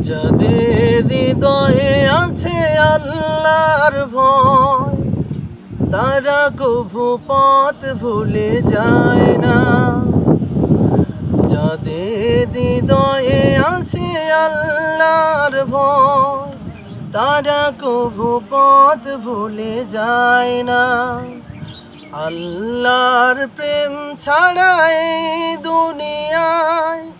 যাদের হৃদয়ে আছে আল্লাহর ভয়, তারা কভু পথ ভুলে যায় না। যাদের হৃদয়ে আছে আল্লাহর ভয়, তারা কভু পথ ভুলে যায় না। আল্লাহর প্রেম ছাড়া এই দুনিয়ায়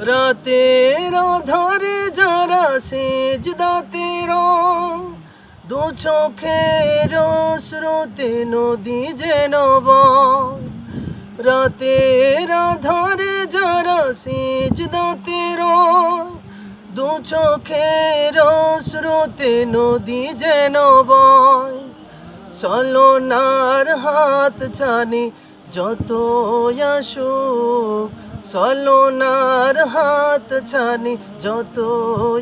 রাতের ধরে যারা সেজ দাতের দু চোখের স্রোতে নদী যেন রাতের ধরে যারা সেজ দাতের দু চোখের স্রোতে নদী যেন বয় সলনার হাত ছানি যত আসুক সলনার হাত ছানি যত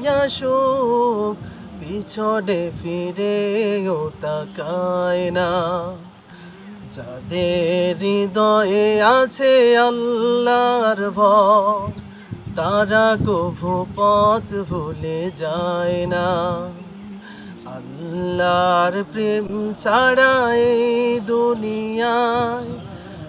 আসুক, পিছনে ফিরে ও তাকায় না। যাদের হৃদয়ে আছে আল্লাহর ভয়, তারা কভু পথ ভুলে যায় না। আল্লাহর প্রেম ছাড়া এই দুনিয়ায়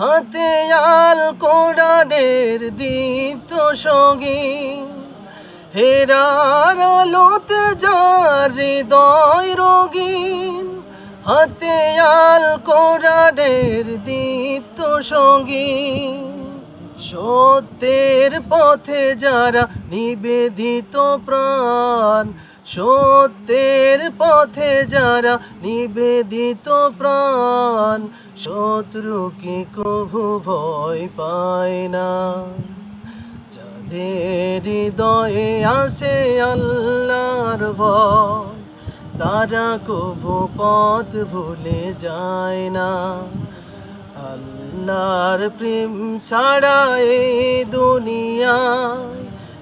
হাতে আল কোরআনের দীপ্ত সঙ্গীন হেরার আলোতে যার হৃদয় রঙিন, হাতে আল কোরআনের দীপ্ত সঙ্গীন সত্যের পথে যারা নিবেদিত প্রাণ সত্যের পথে যারা নিবেদিত প্রাণ, শত্রুকে কভু ভয় পায় না। যাদের হৃদয়ে আসে আল্লাহর ভয়, তারা কভু পথ ভুলে যায় না। আল্লাহর প্রেম ছাড়া এই দুনিয়ায়